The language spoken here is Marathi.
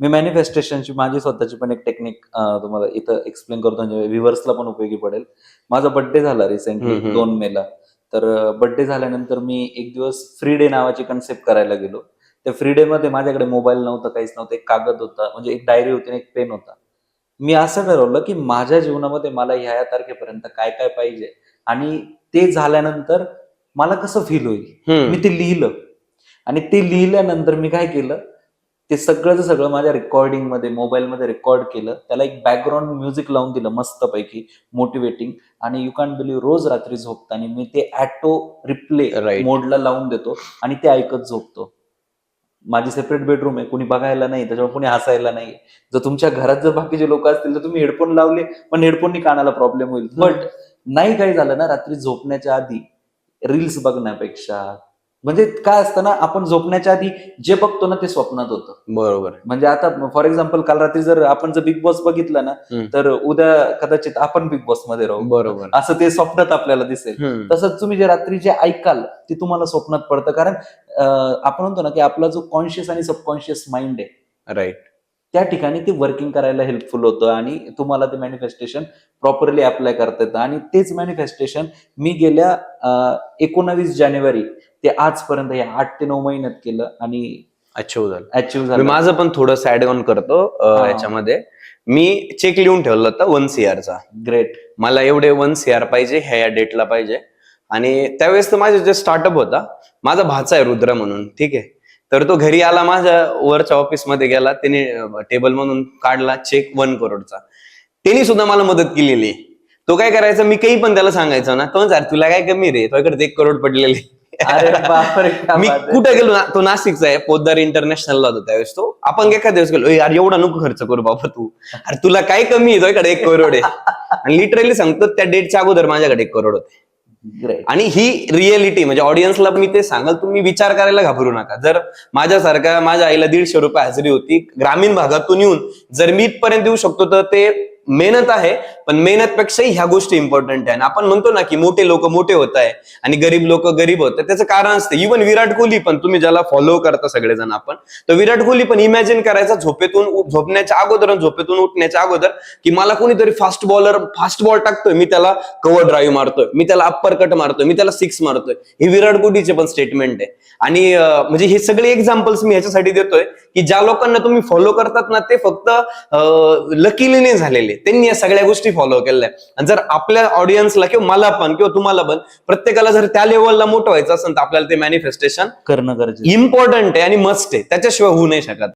मी मॅनिफेस्टेशनची माझी स्वतःची पण एक टेक्निक तुम्हाला इथं एक्सप्लेन करतो. म्हणजे व्ह्युअर्सला पण उपयोगी पडेल. माझा बर्थडे झाला रिसेंटली. दोन मेला तर बर्थडे झाल्यानंतर मी एक दिवस फ्री डे नावाची कन्सेप्ट करायला गेलो. त्या फ्री डे मध्ये माझ्याकडे मोबाईल नव्हता काहीच नव्हतं एक कागद होता म्हणजे एक डायरी होती आणि एक पेन होता. मी असं ठरवलं की माझ्या जीवनामध्ये मला ह्या ह्या तारखेपर्यंत काय काय पाहिजे? आणि ते झाल्यानंतर मला कसं फील होईल. मी ते लिहिलं. आणि ते लिहिल्यानंतर मी काय केलं? ते सगळंच सगळं माझ्या रेकॉर्डिंगमध्ये मोबाईल मध्ये रेकॉर्ड केलं. त्याला एक बॅकग्राऊंड म्युझिक लावून दिलं मस्तपैकी मोटिवेटिंग आणि यू कॅन बिलीव्ह रोज रात्री झोपताना मी ते ऍटो रिप्ले. मोडला लावून देतो आणि ते ऐकत झोपतो. माझी सेपरेट बेडरूम आहे कुणी बघायला नाही त्याच्यामुळे कुणी हसायला नाही. जर तुमच्या घरात जर बाकीचे लोक असतील तर तुम्ही हेडफोन लावले पण हेडफोननी कानाला प्रॉब्लेम होईल. बट नाही काही झालं ना रात्री झोपण्याच्या आधी रील्स बघण्यापेक्षा म्हणजे काय असतं ना आपण झोपण्याच्या आधी जे बघतो ना ते स्वप्नात होतं. बरोबर. म्हणजे आता फॉर एक्झाम्पल काल रात्री जर आपण जर बिग बॉस बघितलं ना. तर उद्या कदाचित आपण बिग बॉसमध्ये राहू. बरोबर. असं ते स्वप्नात आपल्याला दिसेल. तसंच तुम्ही जे रात्री जे ऐकाल ते तुम्हाला स्वप्नात पडतं. कारण आपण म्हणतो ना की आपला जो कॉन्शियस आणि सबकॉन्शियस माइंड आहे राईट त्या ठिकाणी ते वर्किंग करायला हेल्पफुल होतं आणि तुम्हाला ते मॅनिफेस्टेशन प्रॉपरली अप्लाय करता येतं. आणि तेच मॅनिफेस्टेशन मी गेल्या एकोणावीस जानेवारी ते आजपर्यंत या आठ ते नऊ महिन्यात केलं आणि अच्छा झालं. अचीव्ह मी झालं माझं पण थोडं सॅड ऑन करतो. याच्यामध्ये. मी चेक लिहून ठेवला होता वन चा. ग्रेट मला एवढे वन सीआर पाहिजे ह्या या डेटला पाहिजे. आणि त्यावेळेस तर माझे जे स्टार्टअप होता. माझा भाचा आहे रुद्र म्हणून ठीक आहे. तर तो घरी आला माझ्या वरच्या ऑफिसमध्ये गेला. त्याने टेबल म्हणून काढला चेक वन करोडचा त्यांनी सुद्धा मला मदत केलेली. तो काय करायचा मी काही पण त्याला सांगायचो ना. तो तुला काय कमी रे? तो इकडे एक करोड पडलेले. अरे बापरे क्या मी बात आहे. कुठे गेलो ना तो नाशिकचा आहे पोद्दार इंटरनॅशनलला होता त्यावेळेस तो. आपण एखाद्या दिवस गेलो "ए यार एवढा नको खर्च करू बाबा तू. अरे तुला काय कमी आहे इकडे एक करोड आहे. आणि लिटरली सांगतो त्या डेटच्या अगोदर माझ्याकडे एक करोड होते. Great. आणि ही रिअलिटी म्हणजे ऑडियन्सला मी ते सांगाल तुम्ही विचार करायला घाबरू नका. जर माझ्यासारख्या माझ्या आईला दीडशे रुपये हजेरी होती ग्रामीण भागातून येऊन जर मी इथपर्यंत येऊ शकतो तर ते मेहनत आहे पण मेहनतपेक्षाही ह्या गोष्टी इम्पॉर्टंट आहे. आणि आपण म्हणतो ना की मोठे लोक मोठे होत आहे आणि गरीब लोक गरीब होत त्याचं कारण असतं. इव्हन विराट कोहली पण तुम्ही ज्याला फॉलो करता सगळेजण आपण तर विराट कोहली पण इमॅजिन करायचा झोपेतून झोपण्याच्या अगोदर आणि झोपेतून उठण्याच्या अगोदर की मला कोणीतरी फास्ट बॉलर फास्ट बॉल टाकतोय मी त्याला कव्हर ड्राईव्ह मारतोय मी त्याला अप्पर कट मारतोय मी त्याला सिक्स मारतोय. हे विराट कोहलीचे पण स्टेटमेंट आहे. आणि म्हणजे हे सगळे एक्झाम्पल्स मी ह्याच्यासाठी देतोय की ज्या लोकांना तुम्ही फॉलो करतात ना ते फक्त लकीलीने झालेले. त्यांनी या सगळ्या गोष्टी फॉलो केल्या. आणि जर आपल्या ऑडियन्सला किंवा मला पण किंवा तुम्हाला पण प्रत्येकाला जर त्या लेवलला मोठं व्हायचं असेल तर आपल्याला ते मॅनिफेस्टेशन करणं गरजेचं इम्पॉर्टंट आहे आणि मस्ट आहे. त्याच्याशिवाय होऊ नाही शकत.